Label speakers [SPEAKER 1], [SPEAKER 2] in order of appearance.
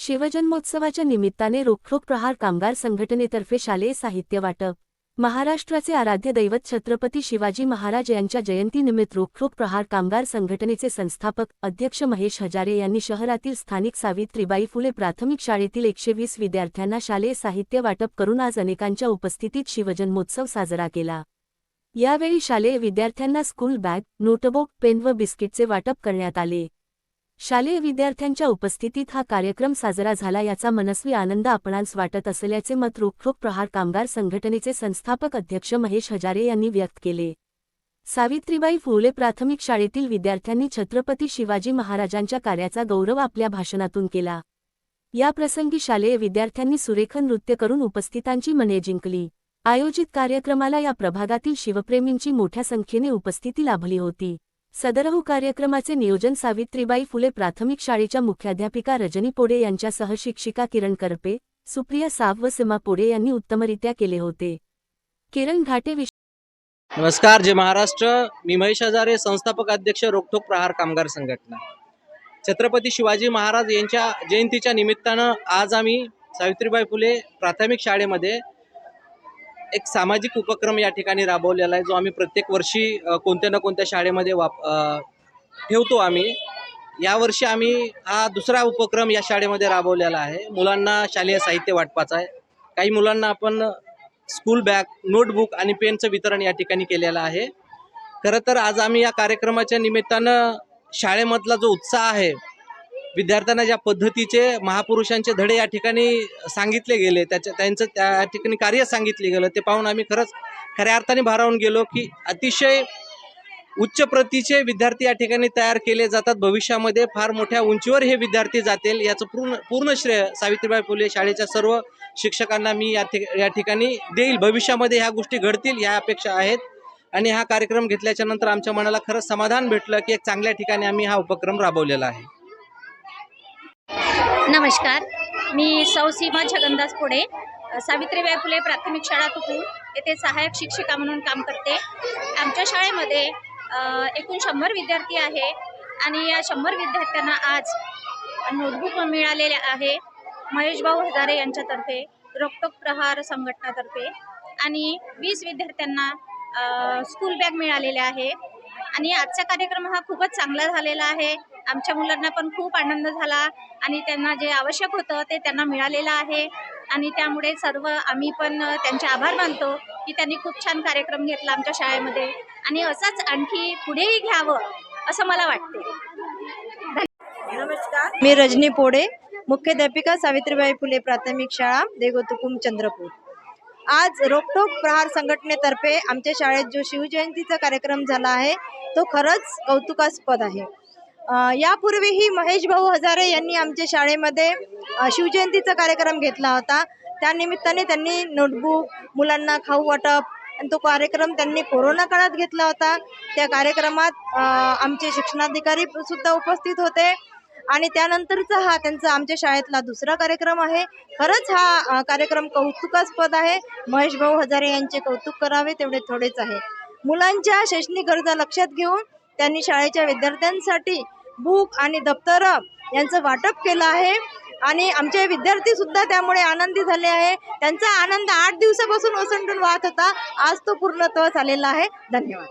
[SPEAKER 1] शिवजन्मोत्सवाच्या निमित्ताने रोखोक प्रहार कामगार संघटनेतर्फे शालेय साहित्य वाटप. महाराष्ट्राचे आराध्य दैवत छत्रपती शिवाजी महाराज यांच्या जयंतीनिमित्त रोखोक प्रहार कामगार संघटनेचे संस्थापक अध्यक्ष महेश हजारे यांनी शहरातील स्थानिक सावित्रीबाई फुले प्राथमिक शाळेतील एकशे वीस विद्यार्थ्यांना शालेय साहित्य वाटप करून आज अनेकांच्या उपस्थितीत शिवजन्मोत्सव साजरा केला. यावेळी शालेय विद्यार्थ्यांना स्कूल बॅग नोटबुक पेन व बिस्किटचे वाटप करण्यात आले. शालेय विद्यार्थ्यांच्या उपस्थितीत हा कार्यक्रम साजरा झाला याचा मनस्वी आनंद आपणांस वाटत असल्याचे मत रोखोक प्रहार कामगार संघटनेचे संस्थापक अध्यक्ष महेश हजारे यांनी व्यक्त केले. सावित्रीबाई फुले प्राथमिक शाळेतील विद्यार्थ्यांनी छत्रपती शिवाजी महाराजांच्या कार्याचा गौरव आपल्या भाषणातून केला. या प्रसंगी शालेय विद्यार्थ्यांनी सुरेख नृत्य करून उपस्थितांची मने जिंकली. आयोजित कार्यक्रमाला या प्रभागातील शिवप्रेमींची मोठ्या संख्येने उपस्थिती लाभली होती. सदरहू कार्यक्रमाचे नियोजन सावित्रीबाई फुले प्राथमिक शाळेच्या मुख्याध्यापिका रजनी पोडे यांच्यासह शिक्षिका किरण करपे सुप्रिया साव व सीमा पोडे यांनी उत्तमरित्या केले होते. किरण घाटे विश
[SPEAKER 2] नमस्कार जय महाराष्ट्र. मी महेश हजारे संस्थापक अध्यक्ष रोखोक प्रहार कामगार संघटना. छत्रपती शिवाजी महाराज यांच्या जयंतीच्या निमित्तानं आज आम्ही सावित्रीबाई फुले प्राथमिक शाळेमध्ये एक सामाजिक उपक्रम या ठिकाणी राबवलेला आहे जो आम्ही प्रत्येक वर्षी कोणत्या ना कोणत्या शाळेमध्ये वाप ठेवतो आम्ही. यावर्षी आम्ही हा दुसरा उपक्रम या शाळेमध्ये राबवलेला आहे. मुलांना शालेय साहित्य वाटपाचं आहे. काही मुलांना आपण स्कूल बॅग नोटबुक आणि पेनचं वितरण या ठिकाणी केलेलं आहे. खरं तर आज आम्ही या कार्यक्रमाच्या निमित्तानं शाळेमधला जो उत्साह आहे विद्यार्थ्यांना ज्या पद्धतीचे महापुरुषांचे धडे या ठिकाणी सांगितले गेले त्याच्या त्यांचं त्या ठिकाणी कार्य सांगितले गेलं ते पाहून आम्ही खरंच खऱ्या अर्थाने भारावून गेलो की अतिशय उच्च प्रतीचे विद्यार्थी या ठिकाणी तयार केले जातात. भविष्यामध्ये फार मोठ्या उंचीवर हे विद्यार्थी जातील. याचं पूर्ण पूर्ण श्रेय सावित्रीबाई फुले शाळेच्या सर्व शिक्षकांना मी या ठिक या ठिकाणी देईल. भविष्यामध्ये ह्या गोष्टी घडतील ह्या अपेक्षा आहेत. आणि हा कार्यक्रम घेतल्याच्या नंतर आमच्या मनाला खरंच समाधान भेटलं की एक चांगल्या ठिकाणी आम्ही हा उपक्रम राबवलेला आहे.
[SPEAKER 3] नमस्कार. मी सौ सीमा छगनदास पुढे. सावित्रीबाई फुले प्राथमिक शाळा तुकूर. येथे सहाय्यक शिक्षिका म्हणून काम करते. आमच्या शाळेमध्ये एकूण शंभर विद्यार्थी आहे आणि या शंभर विद्यार्थ्यांना आज नोटबुक मिळालेले आहे. महेश भाऊ हजारे यांच्यातर्फे रोकटोक प्रहार संघटनातर्फे आणि वीस विद्यार्थ्यांना स्कूल बॅग मिळालेल्या आहे. आणि आजचा कार्यक्रम हा खूपच चांगला झालेला आहे. आमच्या मुलांना पण खूप आनंद झाला आणि त्यांना जे आवश्यक होतं ते त्यांना मिळालेलं आहे. आणि त्यामुळे सर्व आम्ही पण त्यांचे आभार मानतो की त्यांनी खूप छान कार्यक्रम घेतला आमच्या शाळेमध्ये. आणि असाच आणखी पुढेही घ्यावं असं मला वाटते.
[SPEAKER 4] नमस्कार. मी रजनी पोडे मुख्याध्यापिका सावित्रीबाई फुले प्राथमिक शाळा देगोतुकुम चंद्रपूर. आज रोकटोक प्रहार संघटनेतर्फे आमच्या शाळेत जो शिवजयंतीचा कार्यक्रम झाला आहे तो खरंच कौतुकास्पद आहे. यापूर्वीही महेश भाऊ हजारे यांनी आमच्या शाळेमध्ये शिवजयंतीचा कार्यक्रम घेतला होता. त्यानिमित्ताने त्यांनी नोटबुक मुलांना खाऊ वाटप आणि तो कार्यक्रम त्यांनी कोरोना काळात घेतला होता. त्या कार्यक्रमात आमचे शिक्षणाधिकारी सुद्धा उपस्थित होते. आणि त्यानंतरचा हा त्यांचा आमच्या शाळेतला दुसरा कार्यक्रम आहे. खरंच हा कार्यक्रम कौतुकास्पद आहे. महेश भाऊ हजारे यांचे कौतुक करावे तेवढे थोडेच आहे. मुलांच्या शैक्षणिक गरजा लक्षात घेऊन त्यांनी शाळेच्या विद्यार्थ्यांसाठी बुक आणि दप्तरं यांचं वाटप केलं आहे. आणि आमचे विद्यार्थी सुद्धा त्यामुळे आनंदी झाले आहे. त्यांचा आनंद आठ दिवसापासून ओसंडून वाहत होता. आज तो पूर्णत्व झालेला आहे. धन्यवाद.